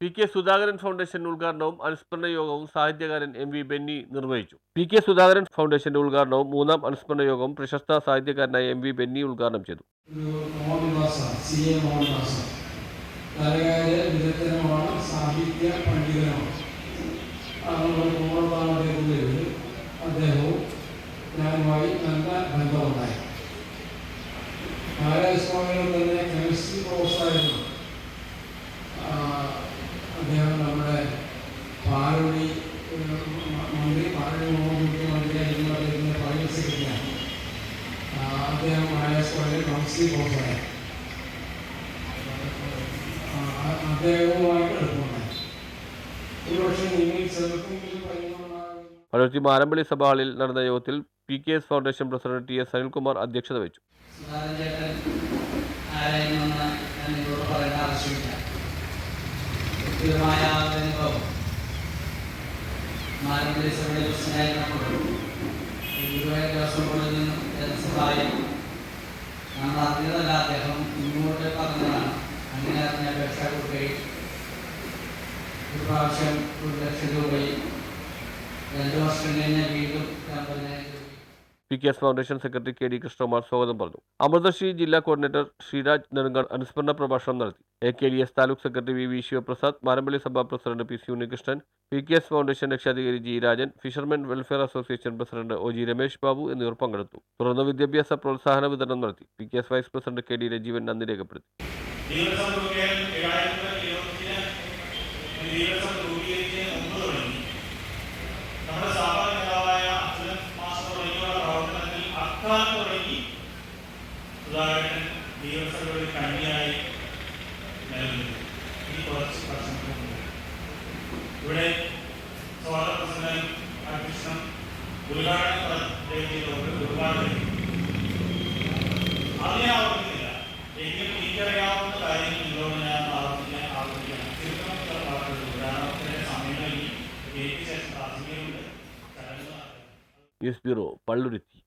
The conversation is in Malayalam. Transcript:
പി കെ സുധാകരൻ ഫൗണ്ടേഷൻ ഉദ്ഘാടനവും അനുസ്മരണ യോഗവും സാഹിത്യകാരൻ എം വി ബെന്നി നിർവഹിച്ചു. പി കെ സുധാകരൻ ഫൗണ്ടേഷന്റെ ഉദ്ഘാടനവും മൂന്നാം അനുസ്മരണ യോഗവും പ്രശസ്ത സാഹിത്യകാരനായ എം വി ബെന്നി ഉദ്ഘാടനം ചെയ്തു. അദ്ദേഹവും ഞാനുമായി നല്ല ബന്ധമുണ്ടായി. നാരായണസ്വാമികൾ തന്നെ മന്ത്രി പാലുടി മുഖ്യമന്ത്രി മന്ത്രിയായിരുന്നു അദ്ദേഹത്തിന്റെ പ്രൈവറ്റ് സെക്രട്ടറിയാണ് ആ, അദ്ദേഹം നാരായണസ്വാമിയെ കൗൺസിലിംഗ് പ്രൊഫസറായി ആ, അ- അദ്ദേഹവുമായിട്ട് അടുപ്പമുണ്ടായി ഒരുപക്ഷെ നിങ്ങൾ പരിഗണന പഴത്തി മാരമ്പള്ളി സഭ ഹാളിൽ നടന്ന യോഗത്തിൽ P K S foundation president T S Anilkumar അധ്യക്ഷത വഹിച്ചു. ആവശ്യമില്ല. മാനവീയ സഭയുടെ പ്രസിഡന്റായിരുന്നപ്പോൾ ഗുരുവായൂർ ദേവസ്വം നിന്നും ജനസഭായും നമ്മൾ അദ്ദേഹം ഇങ്ങോട്ട് പറഞ്ഞതാണ്. അങ്ങനെ അറിഞ്ഞ അപേക്ഷ കൊടുക്കുകയും ഒരു പ്രാവശ്യം ഒരു ലക്ഷം രൂപയും രണ്ട് വർഷം കഴിഞ്ഞാൽ വീണ്ടും ഞാൻ രൂപയും P K S foundation secretary K D Krishnakumar സ്വാഗതം പറഞ്ഞു. അമൃതശ്രീ ജില്ലാ കോർഡിനേറ്റർ ശ്രീരാജ് നെടുങ്കാട് അനുസ്മരണ പ്രഭാഷണം നടത്തി. A K D S taluk secretary V V Sivaprasad Marampally സഭാ president P C Unnikrishnan P K S foundation രക്ഷാധികാരി G Rajan fishermen welfare association president O G Ramesh Babu എന്നിവർ പങ്കെടുത്തു. തുടർന്ന് വിദ്യാഭ്യാസ പ്രോത്സാഹന വിതരണം നടത്തി. P K S vice president K D Rajeevan നന്ദി രേഖപ്പെടുത്തി. ദിവസങ്ങളിൽ കണ്ണിയായി നിലനിന്നു ഈ കുറച്ച് വർഷങ്ങൾക്ക് മുമ്പ് ഇവിടെ സ്വാഗത പ്രസിഡന്റ് അധ്യക്ഷൻ ഉദ്ഘാടനം ചെയ്തുകൊണ്ട് ഒരുപാട് അതിനെ ആവർത്തിക്കുന്നില്ല എങ്കിലും എനിക്കറിയാവുന്ന കാര്യങ്ങൾ നിങ്ങളോട് ഞാൻ ആവർത്തിക്കാൻ ആവർത്തിക്കണം ചുരുക്കം വാക്കുകൾ ഉദാഹരണത്തിന് സമയം കഴിഞ്ഞ് എനിക്ക് ശേഷം പ്രാഥമികമുണ്ട് ചടങ്ങ് നടത്തും ന്യൂസ് ബ്യൂറോ പള്ളുരുത്തി